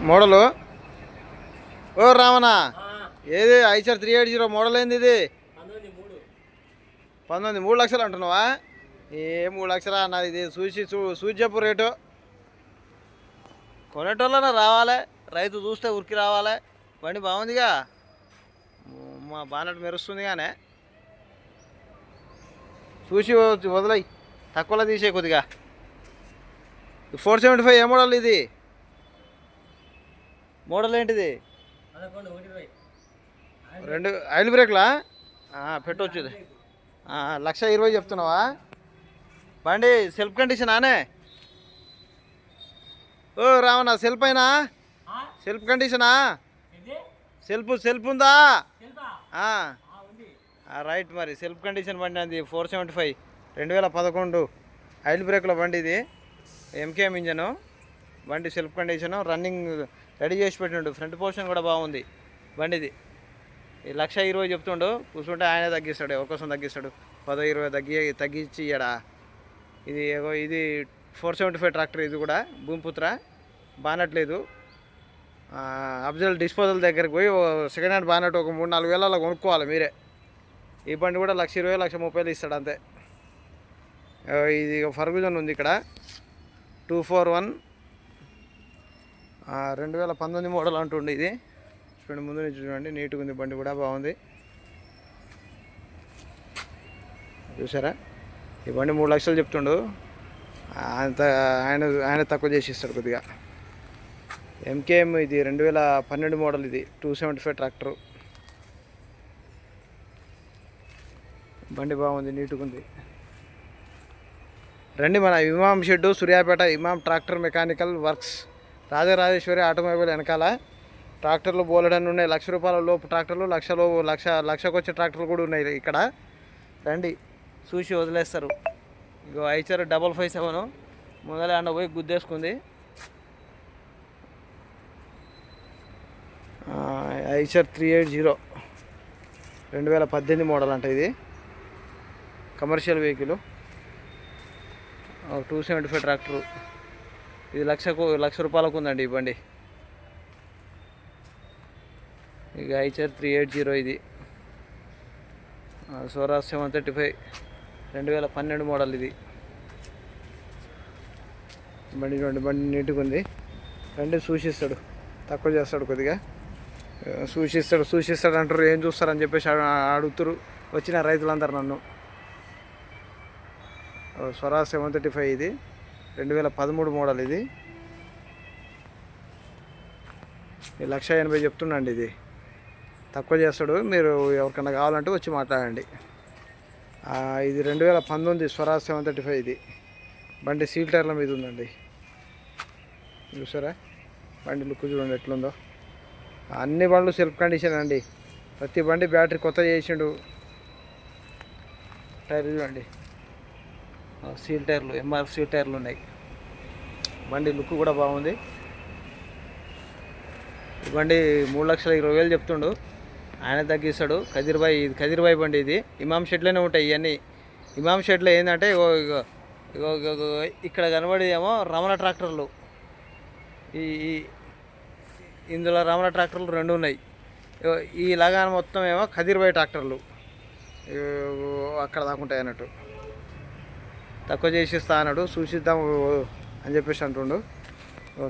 Model? ఓ రామనా ఏది? Eicher three eight zero model ఏంది ఇది? పంతొమ్మిది మూడు లక్షలు అంటున్నావా? ఏ మూడు లక్షలా అన్నది ఇది? చూసి చూ చూసి చెప్పు రేటు. కొనేటోళ్ళన రావాలి. రైతు చూస్తే ఉరికి రావాలి. బండి బాగుందిగా? మా బానట్ మెరుస్తుంది కానీ చూసి వ- వదిలేయ్. తక్కువలో తీసే కొద్దిగా. Four seventy five A model ఇది? మోడల్ ఏంటిది రెండు ఆయిల్ బ్రేక్లా? పెట్టవచ్చు ఇది లక్ష ఇరవై చెప్తున్నావా? బండి సెల్ఫ్ కండిషన్ ఆనే? ఓ రావణ సెల్ఫ్ అయినా? సెల్ఫ్ కండిషనా? సెల్ఫ్ సెల్ఫ్ ఉందా? రైట్ మరి సెల్ఫ్ కండిషన్ బండి అది ఫోర్ సెవెంటీ ఫైవ్. రెండు వేల పదకొండు ఆయిల్ బ్రేక్ల బండి ఇది. MKM engine. బండి సెల్ఫ్ కండిషను రన్నింగ్ రెడీ చేసి పెట్టిండు. ఫ్రంట్ పోర్షన్ కూడా బాగుంది. బండిది. ఈ లక్ష ఇరవై చెప్తుండు. కూర్చుంటే ఆయన తగ్గిస్తాడు ఎవరి తగ్గిస్తాడు? పదో ఇరవై తగ్గి తగ్గించి ఇయ్యడా? ఇది ఇది ఫోర్ సెవెంటీ ఫైవ్ ట్రాక్టర్ ఇది కూడా భూమిపుత్ర. బానట్లేదు. అబ్జల్ డిస్పోజల్ దగ్గరికి పోయి ఓ సెకండ్ హ్యాండ్ బానట్ ఒక మూడు నాలుగు వేల కొనుక్కోవాలి మీరే. ఈ బండి కూడా లక్ష ఇరవై లక్ష ముప్పైలు ఇస్తాడు అంతే. ఇది ఫర్గుజన్ ఉంది ఇక్కడ. టూ ఫోర్ వన్ రెండు వేల పంతొమ్మిది మోడల్ అంటుండే ఇది. చూడండి ముందు నుంచి చూడండి నీట్గా ఉంది బండి కూడా బాగుంది. చూసారా? ఈ బండి మూడు లక్షలు చెప్తుండు. అంత ఆయన ఆయన తక్కువ చేసి ఇస్తాడు కొద్దిగా ఎంకేఎం ఇది రెండు వేల పన్నెండు మోడల్ ఇది టూ సెవెంటీ ఫైవ్ ట్రాక్టరు. బండి బాగుంది నీట్గా ఉంది. రండి మన Imam shed Suryapet Imam tractor mechanical works. Rajarajeshwari automobile వెనకాల ట్రాక్టర్లు బోలెడన్ని ఉన్నాయి. లక్ష రూపాయల లోపు ట్రాక్టర్లు లక్షలో లక్ష లక్షకు వచ్చే ట్రాక్టర్లు కూడా ఉన్నాయి ఇక్కడ. రండి. చూసి వదిలేస్తారు. ఇగో ఐచర్ డబల్ ఫైవ్ సెవెన్ ముందలే అండ పోయి గుద్దేసుకుంది. Eicher three eight zero. రెండు వేల పద్దెనిమిది మోడల్ అంట ఇది. Commercial vehicle. Two seventy five tractor. ఇది లక్షకు లక్ష రూపాయలకు ఉందండి ఈ బండి. ఇక ఐచర్ త్రీ ఎయిట్ జీరో ఇది. సోరాస్ సెవెన్ థర్టీ ఫైవ్ రెండు వేల పన్నెండు మోడల్ ఇది. బండి రెండు బండి నీట్గా ఉంది. రెండు సూచిస్తాడు తక్కువ చేస్తాడు కొద్దిగా. సూచిస్తాడు సూచిస్తాడు అంటారు ఏం చూస్తారని చెప్పేసి అడుగుతారు వచ్చిన రైతులందరూ నన్ను. స్వరా సెవెన్ థర్టీ ఫైవ్ ఇది. రెండు వేల పదమూడు మోడల్ ఇది. లక్ష ఎనభై చెప్తుండండి ఇది. తక్కువ చేస్తాడు. మీరు ఎవరికన్నా కావాలంటే వచ్చి మాట్లాడండి. ఇది రెండు వేల పంతొమ్మిది స్వరాజ్ సెవెన్ థర్టీ ఫైవ్ ఇది. బండి సీల్ టైర్ల మీద ఉందండి. చూసారా? బండి లుక్ చూడండి ఎట్లుందో. అన్ని బండ్లు సెల్ఫ్ కండిషన్ అండి. ప్రతి బండి బ్యాటరీ కొత్త చేసిండు. టైర్ చూడండి. సీల్ టైర్లు ఎంఆర్ఎఫ్ సీల్ టైర్లు ఉన్నాయి. బండి లుక్ కూడా బాగుంది. బండి మూడు లక్షల ఇరవై వేలు చెప్తుండు. ఆయన తగ్గిస్తాడు. కదిర్బాయ్ ఇది కదిర్బాయ్ బండి ఇది. ఇమాం షెడ్లోనే ఉంటాయి ఇవన్నీ ఇమాం షెడ్లో ఏంటంటే ఇక్కడ కనబడేదేమో రమణ ట్రాక్టర్లు. ఈ ఈ- ఇందులో రమణ ట్రాక్టర్లు రెండు ఉన్నాయి. ఈ లగాన మొత్తం ఏమో కదిర్బాయ్ ట్రాక్టర్లు. అక్కడ దాకుంటాయి అన్నట్టు. తక్కువ చేసిస్తా అన్నాడు. చూసిద్దాం అని చెప్పేసి అంటుండు.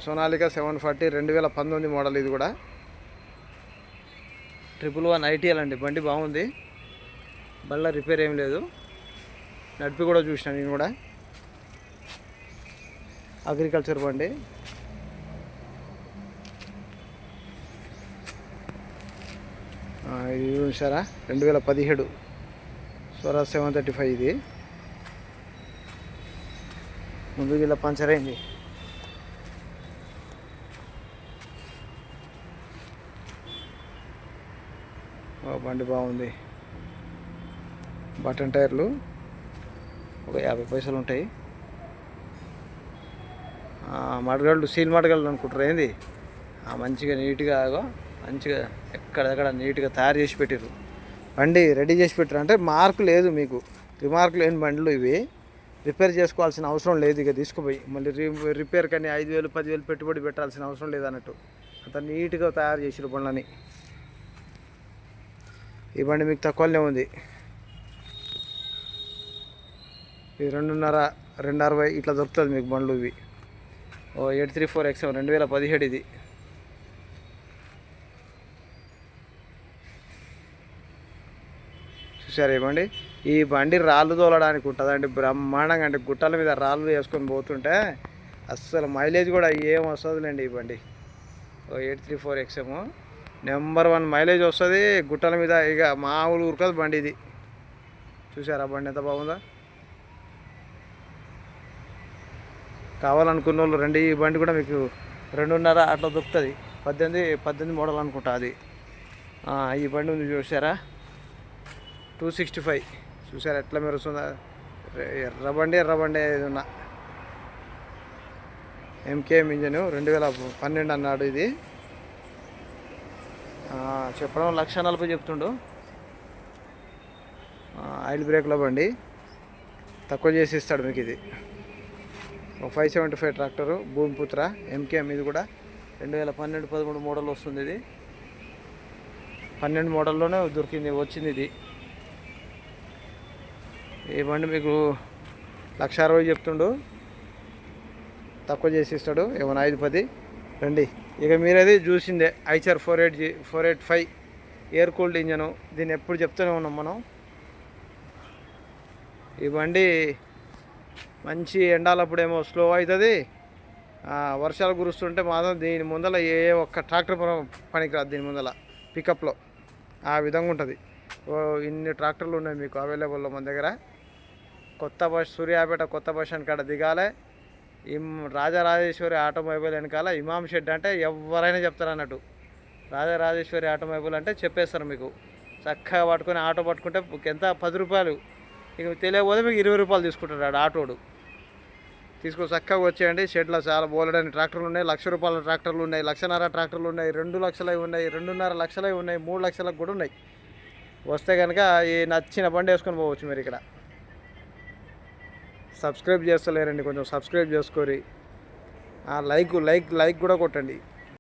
సోనాలిక సెవెన్ ఫార్టీ రెండు వేల పంతొమ్మిది మోడల్ ఇది కూడా. ట్రిపుల్ వన్ ఐటీఎల్ అండి. బండి బాగుంది. బళ్ళ రిపేర్ ఏం లేదు. నడిపి కూడా చూసిన నేను కూడా. అగ్రికల్చర్ బండి. ఇది చూసారా? రెండు వేల పదిహేడు. స్వరాజ్ సెవెన్ థర్టీ ఫైవ్ ఇది. ముందుకు ఇలా పంచర్ అయింది. ఓ, బండి బాగుంది. బటన్ టైర్లు ఒక యాభై పైసలు ఉంటాయి. మడగళ్ళు సీల్ మడగళ్ళు అనుకుంటారు ఏంది? మంచిగా నీట్గా ఆగో మంచిగా ఎక్కడెక్కడ నీట్గా తయారు చేసి పెట్టారు బండి రెడీ చేసి పెట్టారు అంటే మార్కు లేదు మీకు. రిమార్క్ లేని బండ్లు ఇవి. రిపేర్ చేసుకోవాల్సిన అవసరం లేదు ఇక తీసుకుపోయి. మళ్ళీ రి రిపేర్ కానీ ఐదు వేలు పదివేలు పెట్టుబడి పెట్టాల్సిన అవసరం లేదన్నట్టు. అంత నీట్గా తయారు చేసిన బండ్లని ఈ బండి మీకు తక్కువనే ఉంది. ఇది రెండున్నర రెండు అరవై ఇట్లా దొరుకుతుంది మీకు బండ్లు ఇవి. ఓ ఎయిట్ త్రీ ఫోర్ ఎక్స్ రెండు వేల పదిహేడు ఇది. చూసారు ఈ ఈ బండి రాళ్ళు తోలడానికి ఉంటుంది బ్రహ్మాండంగా అంటే గుట్టల మీద రాళ్ళు వేసుకొని పోతుంటే అస్సలు మైలేజ్ కూడా ఏం వస్తుందిలేండి ఈ బండి. ఓ eight three four XM. Number one mileage వస్తుంది గుట్టల మీద. ఇక మామూలు ఉరకదు బండి ఇది. చూసారా బండి ఎంత బాగుందా? కావాలనుకున్న వాళ్ళు రండి ఈ బండి కూడా మీకు రెండున్నర అట్లా దొరుకుతుంది. పద్దెనిమిది పద్దెనిమిది మోడల్ అనుకుంటా అది. ఈ బండి ఉంది చూసారా టూ సిక్స్టీ ఫైవ్. చూసారా ఎట్లా మెరుస్తుందా? ఎర్రబండి ఎర్రబండి బండి ఉన్న. ఎంకేఎం ఇంజను రెండు వేల పన్నెండు అన్నాడు ఇది. చెప్పడం లక్ష నలభై చెప్తుండు. ఆయిల్ బ్రేక్లో బండి. తక్కువ చేసి ఇస్తాడు మీకు ఇది. ఒక five seventy five tractor Bhumiputra MKM ఇది కూడా. రెండు వేల పన్నెండు పదమూడు మోడల్ వస్తుంది ఇది. పన్నెండు మోడల్లోనే దొరికింది వచ్చింది ఇది. ఈ బండి మీకు లక్ష అరవై చెప్తుండు. తక్కువ చేసి ఇస్తాడు. ఏమైనా ఐదు పది రండి. ఇక మీరది చూసిందే. Eicher four eight G four eight five air cooled engine. దీన్ని ఎప్పుడు చెప్తూనే ఉన్నాం మనం. ఈ బండి మంచి ఎండాలప్పుడేమో స్లో అవుతుంది. వర్షాలు కురుస్తుంటే మాత్రం దీని ముందల ఏ ఒక్క ట్రాక్టర్ పనికిరాదు దీని ముందల. పికప్లో. ఆ విధంగా ఉంటుంది ఓ ఇన్ని ట్రాక్టర్లు ఉన్నాయి మీకు అవైలబుల్లో మన దగ్గర. కొత్త బస్ సూర్యాపేట కొత్త బస్ స్టాండ్ కాడ దిగాలే. ఇం రాజరాజేశ్వరి ఆటోమొబైల్ వెనకాల ఇమాం షెడ్ అంటే ఎవరైనా చెప్తారు అన్నట్టు. రాజరాజేశ్వరి ఆటోమొబైల్ అంటే చెప్పేస్తారు మీకు. చక్కగా పట్టుకొని ఆటో పట్టుకుంటే ఎంత? పది రూపాయలు. ఇక తెలియకపోతే మీకు ఇరవై రూపాయలు తీసుకుంటాడు ఆడు ఆటోడు. తీసుకొని చక్కగా వచ్చేయండి. షెడ్లో చాలా బోలెడని ట్రాక్టర్లు ఉన్నాయి. లక్ష రూపాయల ట్రాక్టర్లు ఉన్నాయి. లక్షన్నర ట్రాక్టర్లు ఉన్నాయి. రెండు లక్షలవి ఉన్నాయి. రెండున్నర లక్షలవి ఉన్నాయి. మూడు లక్షలకు కూడా ఉన్నాయి. వస్తే కనుక ఈ నచ్చిన బండి వేసుకొని పోవచ్చు మీరు ఇక్కడ. సబ్స్క్రైబ్ చేస్తలేరండి కొంచెం సబ్స్క్రైబ్ చేసుకోరి లైక్ లైక్ లైక్ కూడా కొట్టండి.